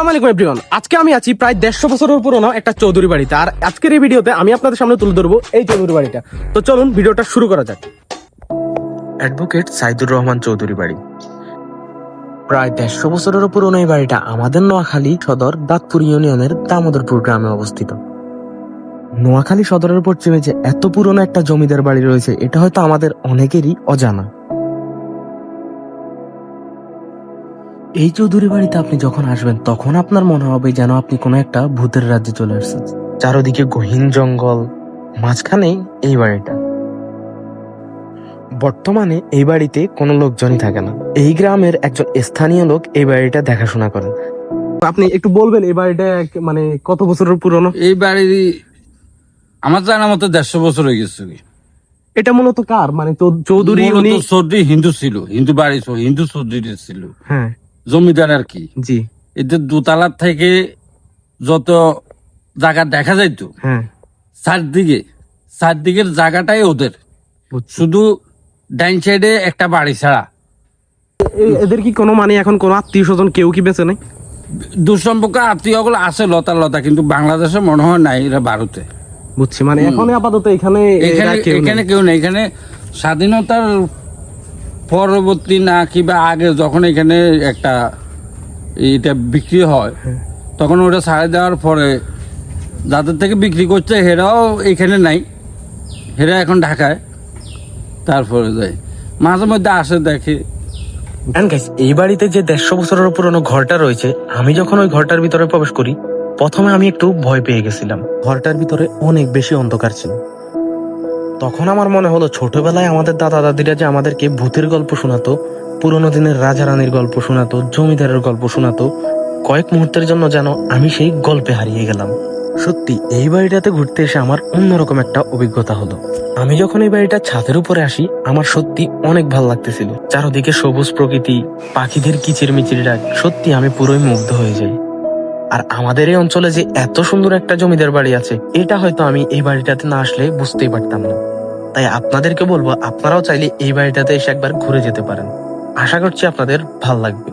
আসসালামু আলাইকুম এভরিওয়ান আজকে আমি আছি প্রায় দেড়শো বছরের পুরনো একটা চৌধুরী বাড়িতে। আর আজকের এই ভিডিওতে আমি আপনাদের সামনে তুলে ধরবো এই চৌধুরী বাড়িটা। তো চলুন, ভিডিওটা শুরু করা যাক। অ্যাডভোকেট সাইদুর রহমান চৌধুরী বাড়ি। প্রায় দেড়শো বছরের পুরনো এই বাড়িটা আমাদের নোয়াখালী সদর দাঁতপুর ইউনিয়নের দামোদরপুর গ্রামে অবস্থিত। নোয়াখালী সদরের পশ্চিমে যে এত পুরনো একটা জমিদার বাড়ি রয়েছে, এটা হয়তো আমাদের অনেকেরই অজানা। এই চৌধুরী বাড়িতে আপনি যখন আসবেন তখন আপনার মনে হবে যেন আপনি কোনো একটা ভূতের রাজ্যে চলে আসছেন চারদিকে গহীন জঙ্গল মাঝখানেই এই বাড়িটা। বর্তমানে এই বাড়িতে কোনো লোকজনই থাকে না। এই গ্রামের একজন স্থানীয় লোক এই বাড়িটা দেখাশোনা করেন। আপনি একটু বলবেন এই বাড়িটা এক- মানে কত বছরের পুরনো? এই বাড়ি আমার জানা মতো দেড়শো বছর হয়ে গেছে এটা মূলত কার? মানে চৌ- চৌধুরী মূলত উনি সর্দি হিন্দু ছিল। হিন্দু বাড়ি ছিল, হিন্দু সর্দি ছিল। হ্যাঁ। জমিদার আর কি। জি। এদের দোতলার থেকে যত জায়গা দেখা যাইতো হ্যাঁ। চারদিকে চারদিকের জায়গাটাই ওদের। শুধু ডাইন সাইডে একটা বাড়ি ছাড়া। এদের কি কোনো মানে এখন কোনো আত্মীয় স্বজন কেউ কি বেঁচে নেই? দুঃসম্পর্ক আত্মীয়গুলো আছে লতা লতা কিন্তু বাংলাদেশে মনে হয় নাই এরা ভারতে বুঝছি মানে এখন আপাতত এখানে। এখানে কেউ নেই। এখানে স্বাধীনতার পরবর্তী না কিংবা আগে যখন এখানে একটা এটা বিক্রি হয় তখন ওটা ছাড়ে দেওয়ার পরে যাদের থেকে বিক্রি করছে হেরাও এখানে নাই হেরা এখন ঢাকায় তারপরে যায় মাঝে মধ্যে আসে দেখে। এই বাড়িতে যে দেড়শো বছরের পুরনো ঘরটা রয়েছে আমি যখন ওই ঘরটার ভিতরে প্রবেশ করি প্রথমে আমি একটু ভয় পেয়ে গেছিলাম। ঘরটার ভিতরে অনেক বেশি অন্ধকার ছিল। তখন আমার মনে হলো ছোটবেলায় আমাদের দাদা দাদিরা যে আমাদেরকে ভূতের গল্প শোনাতো, পুরোনো দিনের রাজা রানীর গল্প শোনাতো, জমিদারের গল্প শোনাতো, কয়েক মুহূর্তের জন্য যেন আমি সেই গল্পে হারিয়ে গেলাম। সত্যি, এই বাড়িটাতে ঘুরতে এসে আমার অন্যরকম একটা অভিজ্ঞতা হলো। আমি যখন এই বাড়িটার ছাদের উপরে আসি, আমার সত্যি অনেক ভালো লাগতেছিল। চারদিকে সবুজ প্রকৃতি, পাখিদের কিচির মিচির ডাক, সত্যি আমি পুরোই মুগ্ধ হয়ে যাই। আর আমাদের এই অঞ্চলে যে এত সুন্দর একটা জমিদার বাড়ি আছে, এটা হয়তো আমি এই বাড়িটাতে না আসলে বুঝতেই পারতাম না। তাই আপনাদেরকে বলব, আপনারাও চাইলে এই বাড়িটাতে এসে একবার ঘুরে যেতে পারেন। আশা করছি আপনাদের ভালো লাগবে।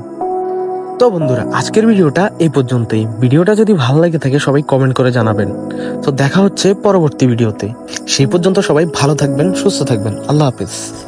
তো বন্ধুরা, আজকের ভিডিওটা এই পর্যন্তই। ভিডিওটা যদি ভালো লাগে থাকে, সবাই কমেন্ট করে জানাবেন। তো দেখা হচ্ছে পরবর্তী ভিডিওতে। সেই পর্যন্ত সবাই ভালো থাকবেন, সুস্থ থাকবেন। আল্লাহ হাফেজ।